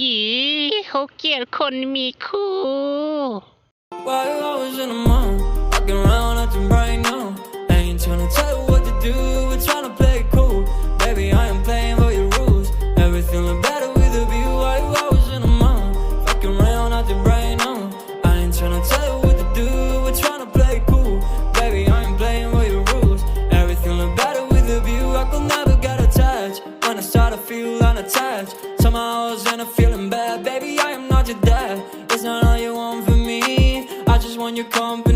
อีเขาเกลียดคนมีคู่ Why you always in the mall? Walking around acting bright now. Ain't tryna tell you what to do, on you come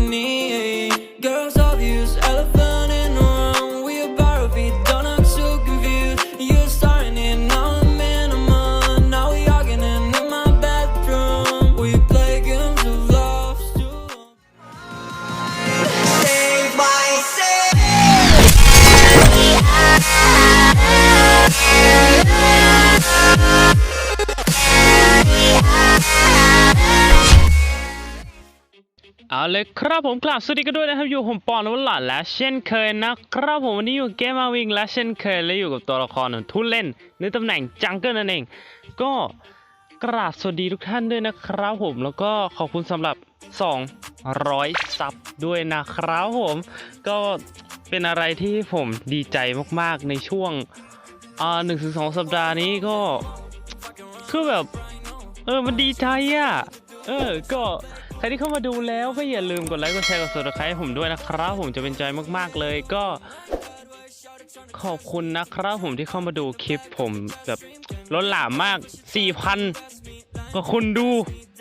เลยครับผมกลับสวัสดีกันด้วยนะครับอยู่ผมปอนนวลหลานและเช่นเคยนะครับผมวันนี้อยู่เกมมาวิงและเช่นเคยและอยู่กับตัวละครของทุนเล่นในตำแหน่งจังเกิลนั่นเอง ก็กราบสวัสดีทุกท่านด้วยนะครับผมแล้วก็ขอบคุณสำหรับ 200 ซับด้วยนะครับผมก็เป็นอะไรที่ผมดีใจมากๆในช่วงอ่าหนึ่งถึงสองสัปดาห์นี้ก็คือแบบเออมันดีใจอะเออก็ ครที่เข้ามาดูแล้วก็อย่าลืมกดไลค์กดแชร์กด subscribe ให้ผมด้วยนะครับ ผมจะเป็นใจมากๆเลยก็ ขอบคุณนะครับผมที่เข้ามาดูคลิปผมแบบล้นหลามมาก 4,000ก็คุณดู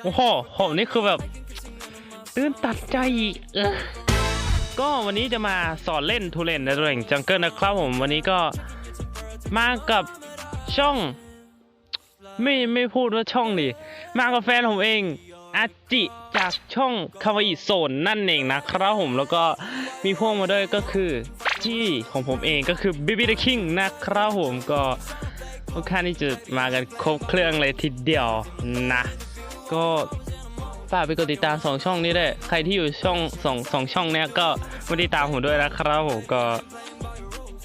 โอ้โหผมนี่คือแบบ ตื่นตัดใจกเออก็วันนี้จะมาสอนเล่นทูเลนในตำแหน่งจังเกิลนะครับผมวันนี้ก็มากับช่อง ไม่ไม่พูดว่าช่องดิมากับแฟนผมเอง อาจิจากช่องคาวาอิโซนนั่นเองนะครับผมแล้วก็มีพ่วงมาด้วยก็คือที่ของผมเองก็คือบิบิ the King นะครับผมก็ค่อนข้างที่จะมากันครบเครื่องเลยทีเดียวนะ ก็ฝากไปกดติดตามสองช่องนี้ด้วยใครที่อยู่ช่องสองสองช่องเนี้ยก็มาติดตามผมด้วยนะครับผมก็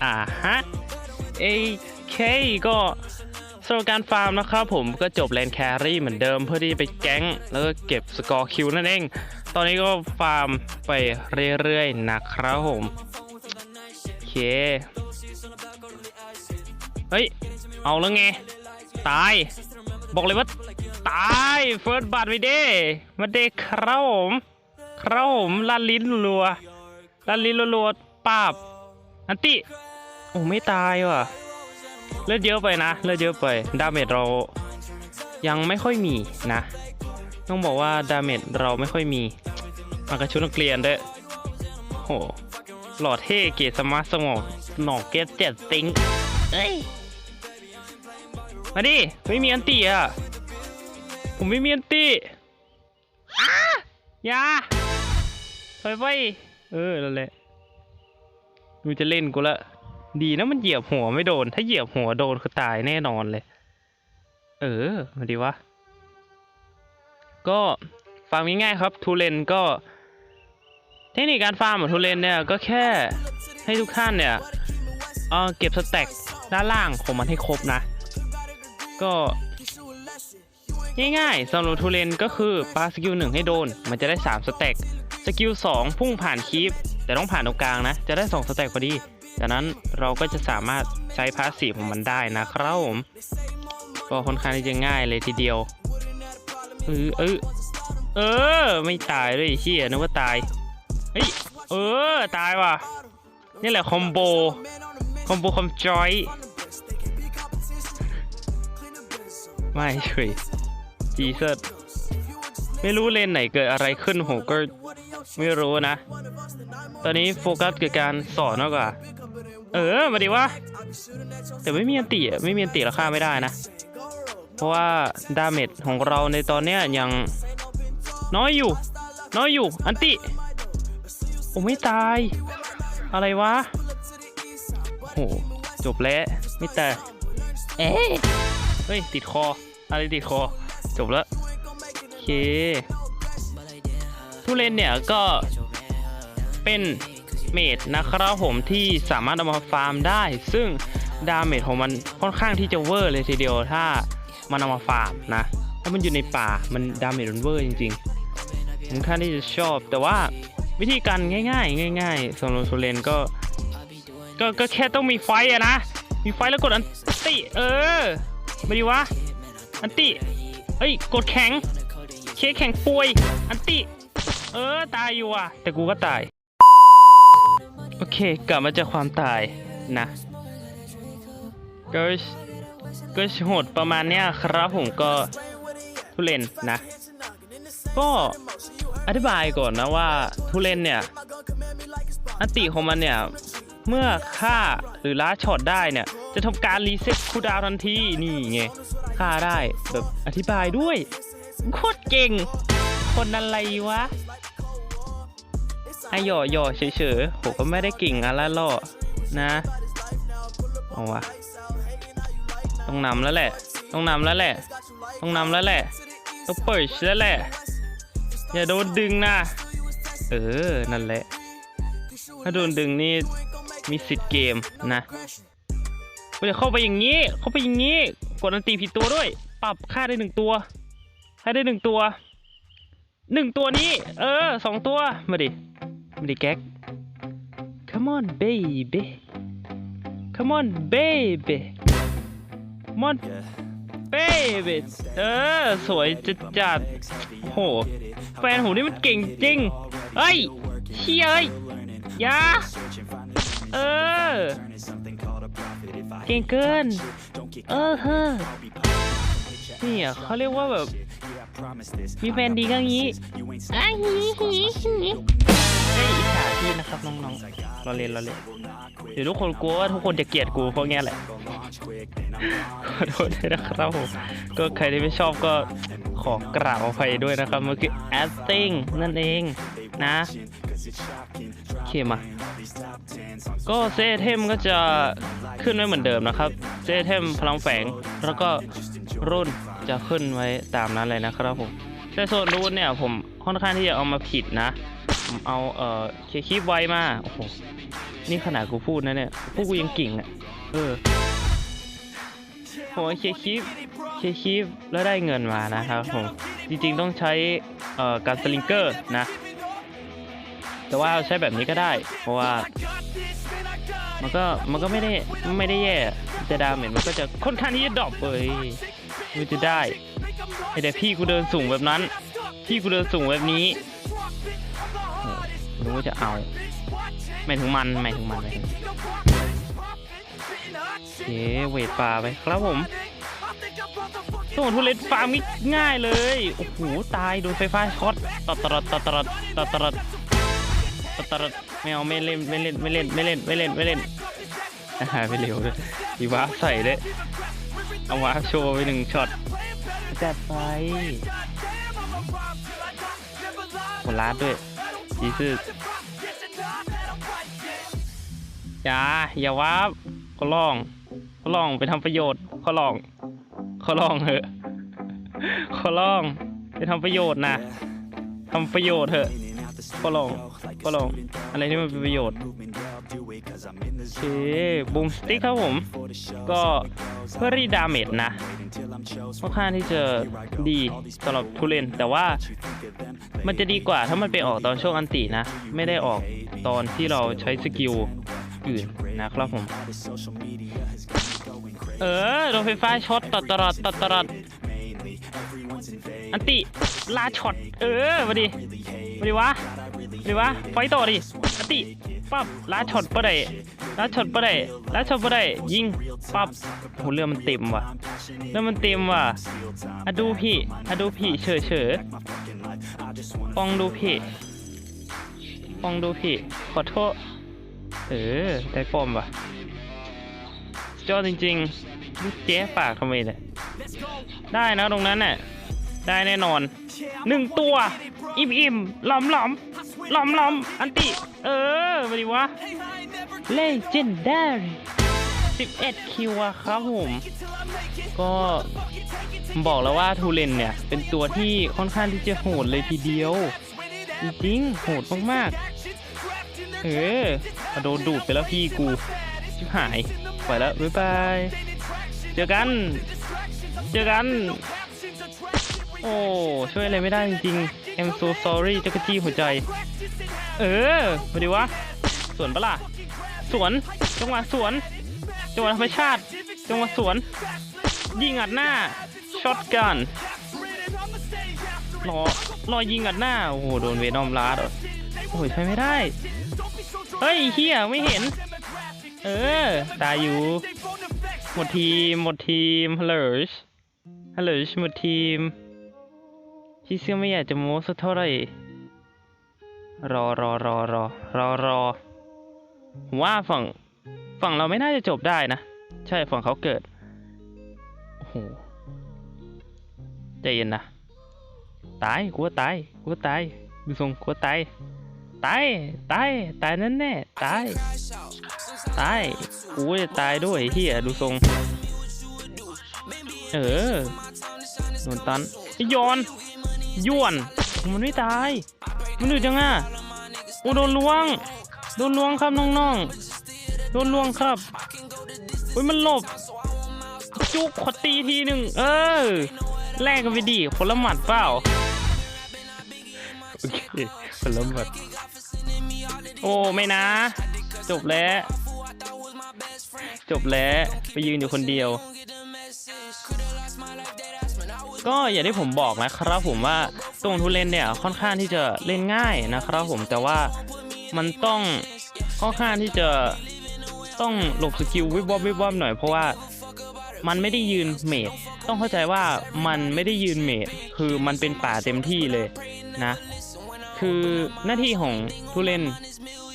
อ่าฮะ AK ก็ สำหรับการฟาร์มนะครับผมก็จบเลนแครี่เหมือนเดิมเพื่อที่ไปแก๊ง แล้วก็เก็บสกอร์คิวนั่นเอง ตอนนี้ก็ฟาร์มไปเรื่อยๆนะครับผมโอเคเฮ้ย เอาแล้วไง ตาย บอกเลยว่า ตายเฟิร์สบัตไปเด้มาเด้ครับผมครับผมลันลิ้นรัวลันลิ้นรัวๆปาบ อันติโอ้ไม่ตายว่ะ เลือดเยอะไปนะ เลือดเยอะไป ดาเมจเรายังไม่ค่อยมีนะ ต้องบอกว่าดาเมจเราไม่ค่อยมีมากระชุดนักเรียนด้วยโหหล่อเท่เกสมาร์ทสมองหนอกเกตเจ็ดติงเอ้ย มาดิ ไม่มีอันตีอะ ผมไม่มีอันตีอ้าย่าถอยไป เออนั่นแหละดูจะเล่นกูละ ดีนะมันเหยียบหัวไม่โดน ถ้าเหยียบหัวโดนคือตายแน่นอนเลย เออมาดีวะ ก็ฟาร์มง่ายๆครับทูเลนก็ เทคนิคการฟาร์มของทูเลนเนี่ยก็แค่ให้ทุกท่านเนี่ยเออเก็บสแต็กด้านล่างของมันให้ครบนะ ก็ง่ายๆสำหรับทูเลนก็คือปาสกิลหนึ่งให้โดน มันจะได้3สแต็กสกิล2พุ่งผ่านคีปแต่ต้องผ่านตรงกลางนะ จะได้2สแต็กพอดี จากนั้นเราก็จะสามารถใช้พาสซีฟของมันได้นะครับผมก็ค่อนข้างที่จะง่ายเลยทีเดียวเออเออเออ ไม่ตายด้วยเฮียนึกว่าตายเฮ้ยเออ ตายว่ะ นี่แหละคอมโบ คอมโบคอมจอย ไม่เฉยจีเซตไม่รู้เลนไหนเกิดอะไรขึ้นผมก็ไม่รู้นะ ตอนนี้โฟกัสกับการสอนมากกว่า เออมาดีว่า แต่ไม่มีอันติไม่มีอันติราคาไม่ได้นะ เพราะว่าดาเมจของเราในตอนเนี้ยยังน้อยอยู่ น้อยอยู่ อันติโอไม่ตาย อะไรวะโหจบแล้วไม่แตายเอ๊ะเฮ้ย ติดคอ อะไรติดคอ จบแล้วโอเคผู้เล่นเนี่ยก็เป็น เมดนะครับผมที่สามารถเอามาฟาร์มได้ ซึ่งดาเมจของมันค่อนข้างที่จะเวอร์เลยทีเดียวถ้ามันเอามาฟาร์มนะถ้ามันอยู่ในป่ามันดาเมจมันเวอร์จริงๆผมค่อนที่จะชอบ แต่ว่าวิธีการง่ายๆ ง่ายๆสำหรับโซเลนก็ก็ก็แค่ต้องมีไฟอะนะ มีไฟแล้วกดอันติเออไม่ดีวะอันติเอ้ยกดแข็ง เคแข็งป่วย อันติ เออ ตายอยู่อะ แต่กูก็ตาย โอเค กลับมาจากความตายนะก็ก็โหดประมาณเนี้ยครับผมก็ทุเรนนะ ก็อธิบายก่อนนะว่าทุเรนเนี่ยอันติของมันเนี่ย เมื่อฆ่าหรือล้าช็อตได้เนี่ย จะทำการรีเซ็ตคูดาวทันทีนี่ไงฆ่าได้แบบอธิบายด้วย โคตรเก่ง คนอะไรวะ ไอหย่อหย่อเฉยๆผมก็ไม่ได้เก่งอะไรหรอกนะเอาวะต้องนำแล้วแหละ ต้องนำแล้วแหละ ต้องนำแล้วแหละ ต้องเปิดแล้วแหละ อย่าโดนดึงนะ เออ นั่นแหละ ถ้าโดนดึงนี่มีสิทธิ์เกมนะเดี๋ยวเข้าไปอย่างนี้ เข้าไปอย่างนี้ กดอันตีผิดตัวด้วย ปรับค่าได้หนึ่งตัวค่าได้หนึ่งตัว หนึ่งตัวนี้ เออ สองตัว มาดิ มาดิแก๊ก come on baby come on baby come on baby เออ สวยจัดจัดโอ้โหแฟนผมนี่มันเก่งจริง เฮ้ยเชี่ยเอ้ยอยาเออ เก่งเกิน เออเฮ้อนี่อะเขาเรียกว่าแบบ มีแฟนดีก็งี้อ้ายหี หีหีเฮ้อิจฉาพี่นะครับน้องๆเราเล่นเราเล่นเดี๋ยวทุกคนกลัวว่าทุกคนจะเกลียดกูเพราะงี้แหละขอโทษด้วยนะครับผมก็ใครที่ไม่ชอบก็ขอกราบอภัยด้วยนะครับมันคือ acting นั่นเองนะโอเคมาก็เซเทมก็จะขึ้นไว้เหมือนเดิมนะครับเซเทมพลังแฝงแล้วก็รุ่นจะขึ้นไว้ตามนั้นเลยนะครับผมแต่ส่วนรุ่นเนี่ยผมค่อนข้างที่จะเอามาผิดนะ เอาเอ่อเคคีบไว้มาโอ้โหนี่ขนาดกูพูดนะเนี่ยพวกกูยังกิ่งอะเออผมเคคีบเคคีบแล้วได้เงินมานะครับผมจริงๆต้องใช้เอ่อการสลิงเกอร์นะ แต่ว่าใช้แบบนี้ก็ได้ เพราะว่ามันก็มันก็ไม่ได้ไม่ได้แย่แต่ดาเมจมันก็จะค่อนข้างที่จะดรอปเลยมันจะได้แต่พี่กูเดินสูงแบบนั้น พี่กูเดินสูงแบบนี้ อ้โหรู้ว่าจะเอาหมายถึงมันหมายถึงมันหมายถึงเย้เวทปลาไปครับผมส่วทุเรศฟาร์มนี่ง่ายเลย โอ้โห ตายโดนไฟฟ้าช็อตตอดตอดตอดตอดตอดตอดตตรดไม่เอาไม่เล่นไม่เล่นไม่เล่นไม่เล่นไม่เล่นไม่เล่นหารไปเร็วเลยมีวาร์ปใส่ด้วยเอาวาร์ปโชว์ไปหนึ่งช็อตจัดไปหัวลาดด้วยจีซึ อย่าอย่าวาขอลองขอลองไปทำประโยชน์ขอลองขอลองเถอะขอลองไปทำประโยชน์นะทำประโยชน์เถอะก็ลองก็ลองอะไรที่มันเป็นประโยชน์โอเคบูมสติ๊กครับผม ก็เพื่อรีดาเมจนะค่อนข้างที่จะดีสำหรับทุเรนแต่ว่ามันจะดีกว่าถ้ามันไปออกตอนช่วงอันตินะ ไม่ได้ออกตอนที่เราใช้สกิลื่นนะครับผม เออโดนไฟฟ้าช็อตตลอดตลอดอันติลาช็อตเออมาดิมาดิวะมาดิวะไฟต่อดิอันติปั๊บลาช็อตปะได้ลาช็อตปะได้ลาช็อตปะได้ยิงปั๊บโหเรือมันเต็มว่ะเรือมันเต็มว่ะอะดูพี่อะดูพี่เฉยเฉยปองดูพี่ปองดูพี่ขอโทษ เออได้ปอมว่ะจอจริงๆลูกเจ๊ปากทำไมเนี่ยได้นะตรงนั้นน่ะได้แน่นอนหนึ่งตัว อิ่มอิ่มหลอมหลอมหลอมหลอมอันติ เออมาดิวะ Legendary 11 คิวอะครับผม ก็บอกแล้วว่าทูเลนเนี่ย เป็นตัวที่ค่อนข้างที่จะโหดเลยทีเดียว จริงโหดมากๆ เออโดนดูดไปแล้วพี่กูชิบหายไปแล้วบ๊ายบายเจอกัน เจอกัน โอ้ ช่วยอะไรไม่ได้จริงๆ I'm so sorry จักระจี้หัวใจ เออมาดีวะ สวนปะล่ะ สวน จังหวะสวน จังหวะธรรมชาติ จังหวะสวน ยิงอัดหน้า ช็อตกันรอรอยิงอัดหน้า โอ้โห โดนเวนอมลาดอะ โอ้ยใช้ไม่ได้ เฮ้ยเฮียไม่เห็น เออ ตายอยู่ หมดทีม หมดทีมฮัลโหลชฮัลโหลชหมดทีมที่เสื้อไม่อยากจะโม้สักเท่าไหร่ รอรอรอรอรอรอผมว่าฝั่งฝั่งเราไม่น่าจะจบได้นะ ใช่ฝั่งเขาเกิด โอ้โห ใจเย็นนะ ตายกลัวตายกลัวตาย ดูทรงกลัวตาย ตาย ตาย ตายแน่แน่ ตาย ตาย กูจะตายด้วยเฮียดูทรง เออโดนตันไอ้ยอนย้วน มันไม่ตาย มันอึดจังอะโอ้โดนล้วง โดนล้วงครับน้องๆ โดนล้วงครับโอ้ยมันหลบ จุกขอตีทีหนึ่ง เออ แลกกันไปดีคนละหมัดเปล่า โอเคคนละหมัด โอ้ไม่นะ จบแล้ว จบแล้ว ไปยืนอยู่คนเดียว ก็อย่างที่ผมบอกนะครับผมว่าตรงทุเรนเนี่ยค่อนข้างที่จะเล่นง่ายนะครับผมแต่ว่ามันต้องค่อนข้างที่จะต้องหลบสกิลวิบวับวิบวับหน่อยเพราะว่ามันไม่ได้ยืนเมดต้องเข้าใจว่ามันไม่ได้ยืนเมดคือมันเป็นป่าเต็มที่เลยนะ คือหน้าที่ของทุเรน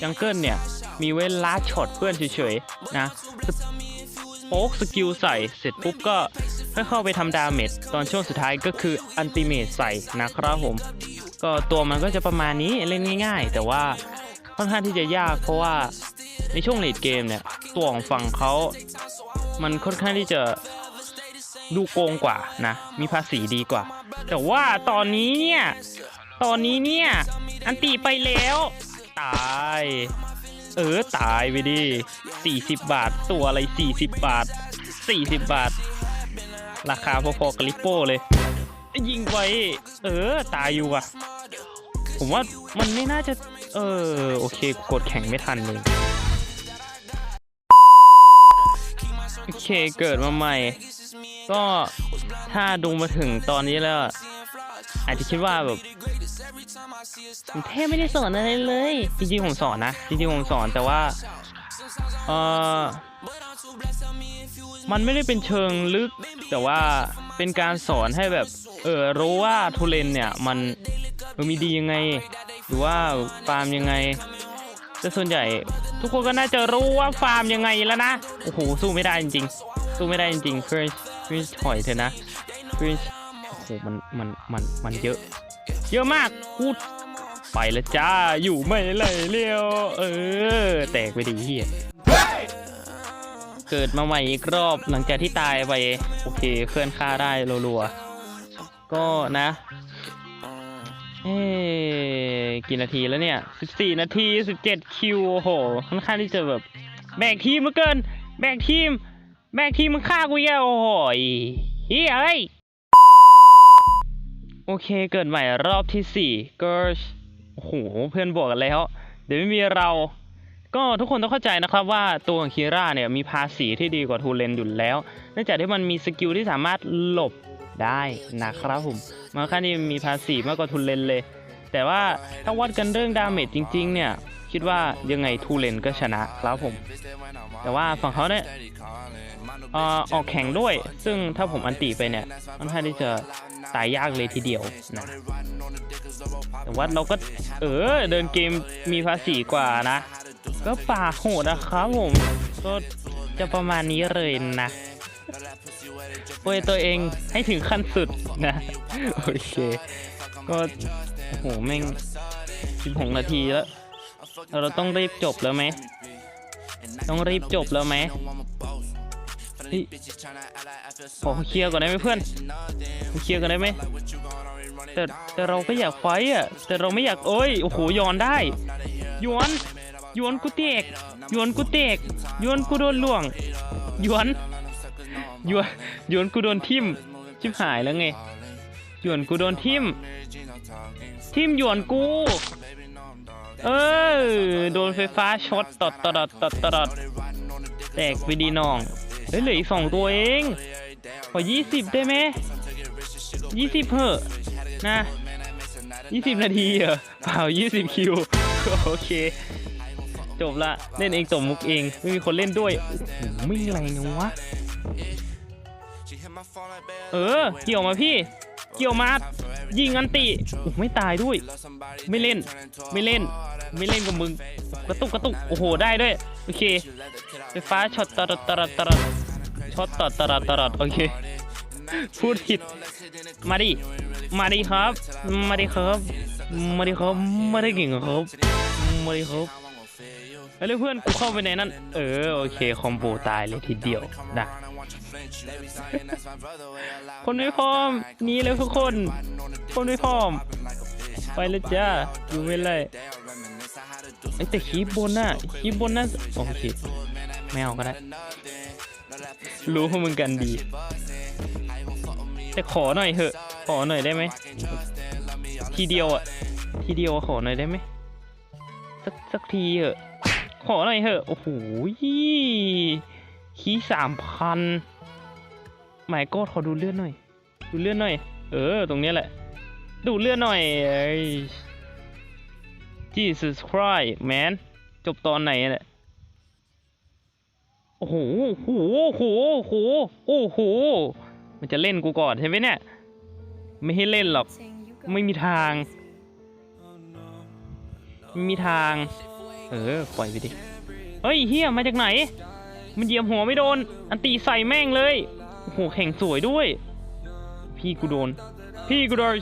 จังเกิลเนี่ย มีไว้นลัดช็อตเพื่อนเฉยๆนะโป๊กสกิลใส่เสร็จปุ๊บก็ค่อเข้าไปทำดาเมจตอนช่วงสุดท้ายก็คืออันติเมจใส่นะครับผม ก็ตัวมันก็จะประมาณนี้เล่นง่าย ๆ แต่ว่าค่อนข้างที่จะยากเพราะว่าในช่วงเลดเกมเนี่ยตัวของฝั่งเขามันค่อนข้างที่จะดูโกงกว่านะ มีภาษีดีกว่า แต่ว่าตอนนี้เนี่ย ตอนนี้เนี่ย อันตีไปแล้ว ตาย เออตายไปดิ40 บาท ตัวอะไร 40 บาท 40 บาท ราคาพอๆกับลิปโป้เลย ยิงไปเออ ตายอยู่อะ ผมว่ามันไม่น่าจะ เออ โอเค กดแข่งไม่ทันเลย โอเคเกิดมาใหม่ ก็ถ้าดูมาถึงตอนนี้แล้ว อาจจะคิดว่าแบบ ผมแทบไม่ได้สอนอะไรเลย จริงๆผมสอนนะ จริงๆผมสอนแต่ว่า เออมันไม่ได้เป็นเชิงลึก แต่ว่าเป็นการสอนให้แบบ เออรู้ว่าทุเรนเนี่ยมันมีดียังไง หรือว่าฟาร์มยังไงแต่ส่วนใหญ่ ทุกคนก็น่าจะรู้ว่าฟาร์มยังไงแล้วนะ โอ้โห สู้ไม่ได้จริงๆ สู้ไม่ได้จริงๆเพื่อนเพื่อนถอยเถอะนะเพื่อนโอ้โหมันมันมันมันเยอะ เยอะมากกูดไปแล้วจ้า อยู่ไม่เลยเลี้ยว เออ แตกไปดีเฮียเกิดมาใหม่อีกรอบหลังจากที่ตายไป โอเคเคลื่อนค่าได้รัวๆ ก็นะเอ๊กี่นาทีแล้วเนี่ย 14 นาที 17 คิว โอ้โห ค่อนข้างที่จะแบบ แบกทีมเหลือเกิน แบกทีม แบกทีมมันฆ่ากูแย่โอ้โหเฮ้ยเอ้ย โอเคเกิดใหม่รอบที่สี่ก็โอ้โหเพื่อนบอกกันแล้ว เดี๋ยวไม่มีเรา ก็ทุกคนต้องเข้าใจนะครับว่าตัวของคีร่าเนี่ยมีภาษีที่ดีกว่าทูเลนอยู่แล้วเนื่องจากที่มันมีสกิลที่สามารถหลบได้นะครับผมมันค่อนข้างที่มีภาษีมากกว่าทูเลนเลย แต่ว่าถ้าวัดกันเรื่องดาเมจจริง ๆ เนี่ยคิดว่ายังไงทูเลนก็ชนะครับผม แต่ว่าฝั่งเขาเนี่ย อออกแข่งด้วย ซึ่งถ้าผมอันติไปเนี่ยค่อนข้างที่จะตายยากเลยทีเดียวนะแต่ว่าเราก็เออเดินเกมมีภาษีกว่านะ ก็ป่าโหดนะครับผมก็จะประมาณนี้เลยนะโอ้ยตัวเองให้ถึงขั้นสุดนะ โอเค ก็โอ้โหแม่ง16นาทีแล้ว เราต้องรีบจบแล้วไหม ต้องรีบจบแล้วไหม ฮ้ยขอเคลียร์ก่อนได้ไหมเพื่อนเคลียร์กันได้ไหมแต่แต่เราก็อยากไฟอะแต่เราไม่อยากโอ้ยโอ้โหย้อนได้ยวนยวนกูเตกยวนกูเตกยวนกูโดนล่วงยวนยวนยวนกูโดนทิมชิบหายแล้วไงหยวนกูโดนทิมทิมหยวนกูเออโดนไฟฟ้าช็อตตอดตอดตอดตอดแตกไปดีน้อง เฮ้ยเหลืออีกสองตัวเอง ขอยี่สิบได้ไหมยี่สิบเหอะนะยี่สิบนาทีเหรอเปล่ายี่สิบคิว โอเค จบละ เล่นเองตบมุกเอง ไม่มีคนเล่นด้วยโอ้โหไม่แรงยังวะ เออ เกี่ยวมาพี่ เกี่ยวมา ยิงอันติโอ้ไม่ตายด้วย ไม่เล่น ไม่เล่น ไม่เล่นกับมึง กระตุกกระตุก โอ้โห ได้ด้วย โอเค ไฟฟ้าช็อตตลอดตลอดตลอด ช็อตตลอดตลอดตลอดโอเค พูดผิด มาดิ มาดิครับ มาดิครับ มาดิครับมาดิเก่งครับ มาดิครับแล้วเพื่อนกูเข้าไปในนั้น เออโอเคคอมโบตายเลยทีเดียวนะคนไม่พร้อมนีเลยทุกคน คนไม่พร้อม ไปเลยจ้าอยู่ไม่ไรไอแต่คีบบนน่ะคีบบนน่ะโอเคไม่เอาก็ได้ รู้พวกมึงกันดี แต่ขอหน่อยเถอะ ขอหน่อยได้ไหม ทีเดียวอะ ทีเดียวขอหน่อยได้ไหม สักสักทีเถอะ ขอหน่อยเถอะ โอ้โหคีสามพันหมายก็ขอดูเลือดหน่อย ดูเลือดหน่อย เออ ตรงนี้แหละ ดูเลือดหน่อยเอ้ย Jesus Christ man จบตอนไหนเนี่ย โอ้โหโอ้โหโอ้โหโอ้โห มันจะเล่นกูก่อนใช่ไหมเนี่ย ไม่ให้เล่นหรอก ไม่มีทาง ไม่มีทาง เออ ปล่อยไปดิ เฮ้ยเฮียมาจากไหน มันเหยียบหัวไม่โดน อันตีใส่แม่งเลย โอ้โห แข่งสวยด้วย พี่กูโดน พี่กูโดน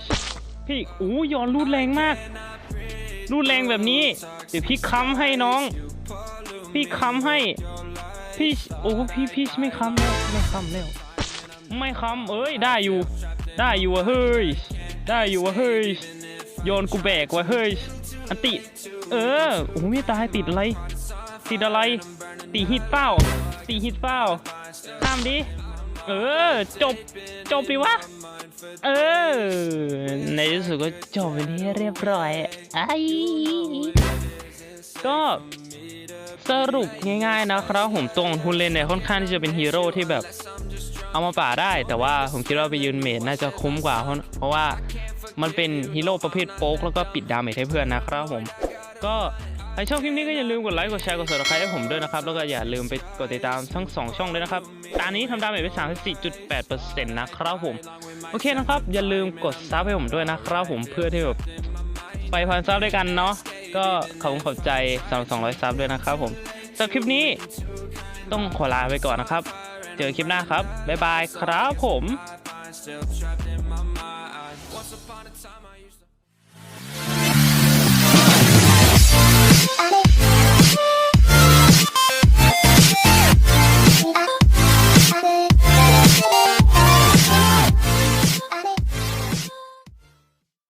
พี่โอ้ย้อนรูดแรงมาก รูดแรงแบบนี้ เดี๋ยวพี่ค้ำให้น้อง พี่ค้ำให้ พี่โอ้พี่พี่ไม่ค้ำแล้วไม่ค้ำแล้วไม่ค้ำเอ้ยได้อยู่ ได้อยู่อะเฮ้ยได้อยู่อะเฮ้ยโยนกูแบกว้เฮ้ยอันติ เออโอ้ไม่ตายติดอะไร ติดอะไรตีฮิตเป้าตีฮิตเป้าข้ามดิเออ จบ จบไปวะ เออ ในที่สุดก็จบเป็นที่เรียบร้อยไอ้ก็ สรุปง่ายๆนะครับผมตรงทุนเลนเนี่ยค่อนข้างที่จะเป็นฮีโร่ที่แบบเอามาป่าได้ แต่ว่าผมคิดว่าไปยืนเมดน่าจะคุ้มกว่าเพราะเพราะว่ามันเป็นฮีโร่ประเภทโป๊กแล้วก็ปิดดาเมจให้เพื่อนนะครับผม ก็ใครชอบคลิปนี้ก็อย่าลืมกดไลค์กดแชร์กด subscribe ให้ผมด้วยนะครับ แล้วก็อย่าลืมไปกดติดตามทั้ง 2 ช่องด้วยนะครับ ตอนนี้ทำดาเมจไป 34.8%นะครับผม โอเคนะครับ อย่าลืมกดซับให้ผมด้วยนะครับผมเพื่อที่แบบไปพันซับด้วยกันเนาะ ก็ขอบคุณขอบใจสามสองร้อยซับด้วยนะครับผมสำหรับคลิปนี้ต้องขอลาไปก่อนนะครับ เจอคลิปหน้าครับ บ๊ายบายครับผม I'm not afraid to die.